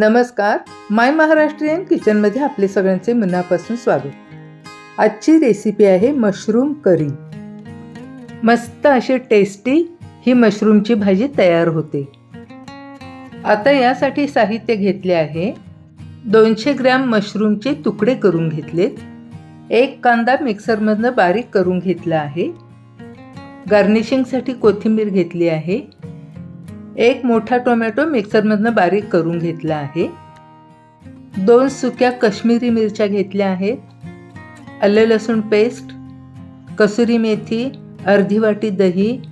नमस्कार. माय महाराष्ट्रीयन किचनमध्ये आपले सगळ्यांचे मनापासून स्वागत. आजची रेसिपी आहे मशरूम करी मस्त अशी टेस्टी ही मशरूमची भाजी तयार होते. आता यासाठी साहित्य घेतले आहे. दोनशे ग्रॅम मशरूमचे तुकडे करून घेतलेत. एक कांदा मिक्सरमधनं बारीक करून घेतला आहे. गार्निशिंगसाठी कोथिंबीर घेतली आहे. एक मोठा टोमॅटो मिक्सरमधनं बारीक करून घेतला आहे. दोन सुक्या कश्मीरी मिरच्या घेतल्या आहेत. आलं लसूण पेस्ट कसुरी मेथी अर्धी वाटी दही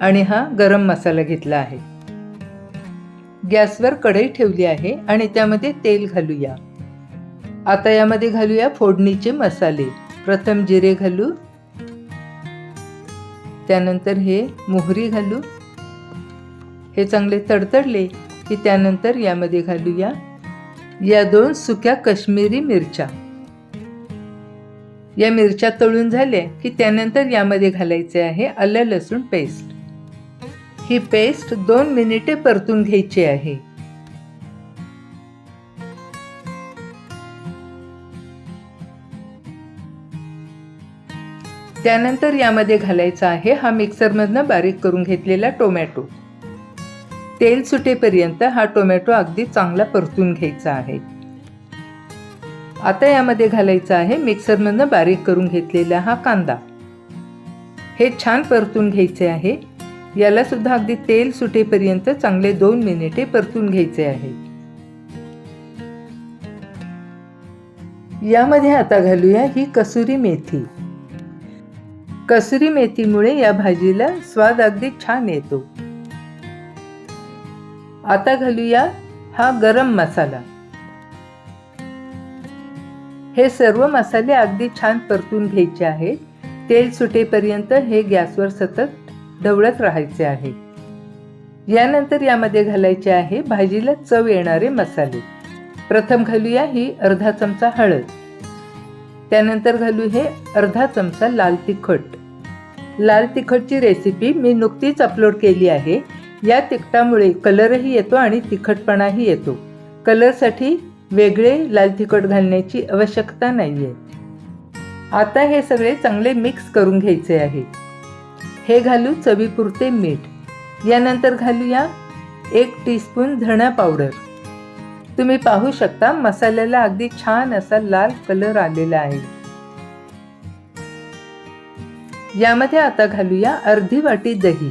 आणि हा गरम मसाला घेतला आहे. गॅसवर कढई ठेवली आहे आणि त्यामध्ये तेल घालूया. आता यामध्ये घालूया फोडणीचे मसाले. प्रथम जिरे घालू. त्यानंतर हे मोहरी घालू. हे चांगले तडतडले की त्यानंतर यामध्ये घालूया या दोन सुक्या कश्मीरी मिरच्या. या मिरच्या तळून झाल्या की त्यानंतर यामध्ये घालायचे आहे आलं लसूण पेस्ट ही पेस्ट दोन मिनिटे परतून घ्यायची आहे. त्यानंतर यामध्ये घालायचा आहे हा मिक्सरमधनं बारीक करून घेतलेला टोमॅटो तेल सुटेपर्यंत हा टोमॅटो अगदी चांगला परतून घ्यायचा आहे. आता यामध्ये घालायचा आहे मिक्सरमधनं बारीक करून घेतलेला हा कांदा. हे छान परतून घ्यायचे आहे. याला सुद्धा अगदी तेल सुटेपर्यंत चांगले दोन मिनिटे परतून घ्यायचे आहे. यामध्ये आता घालूया ही कसुरी मेथी. कसुरी मेथीमुळे या भाजीला स्वाद अगदी छान येतो. आता घालूया हा गरम मसाला. हे सर्व मसाले अगदी छान परतून घ्यायचे आहेत. तेल सुटेपर्यंत हे गॅसवर सतत ढवळत राहायचे आहे. यानंतर यामध्ये घालायचे आहे भाजीला चव येणारे मसाले. प्रथम घालूया ही अर्धा चमचा हळद. त्यानंतर घालू हे अर्धा चमचा लाल तिखट. लाल तिखटची रेसिपी मी नुकतीच अपलोड केली आहे. या तिखटामुळे कलरही येतो आणि तिखटपणाही येतो. कलरसाठी वेगळे लाल तिखट घालण्याची आवश्यकता नाही आहे आता हे सगळे चांगले मिक्स करून घ्यायचे आहे. हे घालू चवीपुरते मीठ. यानंतर घालूया एक टीस्पून धणा पावडर. तुम्ही पाहू शकता मसाल्याला अगदी छान असा लाल कलर आलेला आहे. यामध्ये आता घालूया अर्धी वाटी दही.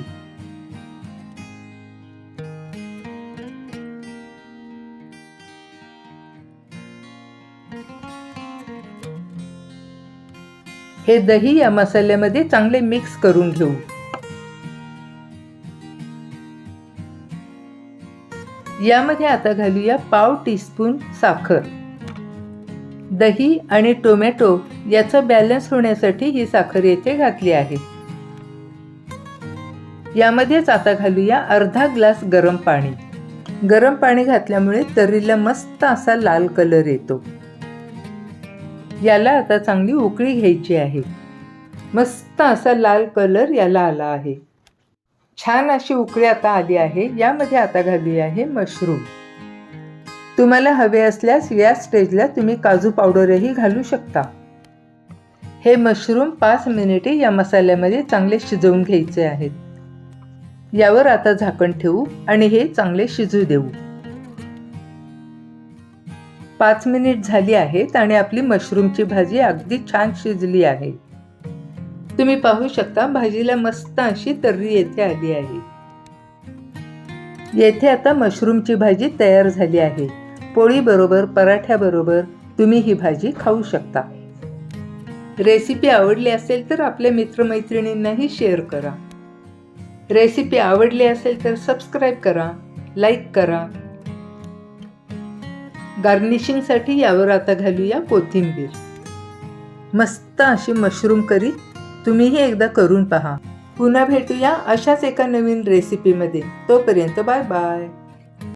हे दही या मसाल्यामध्ये चांगले मिक्स करून घेऊ. यामध्ये आता घालूया पाव टीस्पून साखर. दही आणि टोमॅटो याचा बॅलन्स होण्यासाठी ही साखर येथे घातली आहे. यामध्येच आता घालूया अर्धा ग्लास गरम पाणी. गरम पाणी घातल्यामुळे तर्रीला मस्त असा लाल कलर येतो. याला आता चांगली उकळी घ्यायची आहे. मस्त असा लाल कलर याला आला आहे. छान अशी उकळी आता आली आहे. यामध्ये आता घाली आहे मशरूम. तुम्हाला हवे असल्यास या स्टेजला तुम्ही काजू पावडरही घालू शकता. हे मशरूम पाच मिनिटे या मसाल्यामध्ये चांगले शिजवून घ्यायचे आहेत. यावर आता झाकण ठेवू आणि हे चांगले शिजू देऊ. पाच मिनिट झाली आहेत आणि आपली मशरूमची भाजी अगदी छान शिजली आहे. तुम्ही पाहू शकता भाजीला मस्त अशी तर्री येथे आली आहे. येथे आता मशरूमची भाजी तयार झाली आहे. पोळीबरोबर पराठ्याबरोबर तुम्ही ही भाजी खाऊ शकता. रेसिपी आवडली असेल तर आपल्या मित्रमैत्रिणींनाही शेअर करा. रेसिपी आवडली असेल तर सबस्क्राईब करा लाईक करा गार्निशिंगसाठी यावर आता घालूया कोथिंबीर. मस्त अशी मशरूम करी तुम्हीही एकदा करून पहा. पुन्हा भेटूया अशाच एका नवीन रेसिपीमध्ये तोपर्यंत बाय बाय.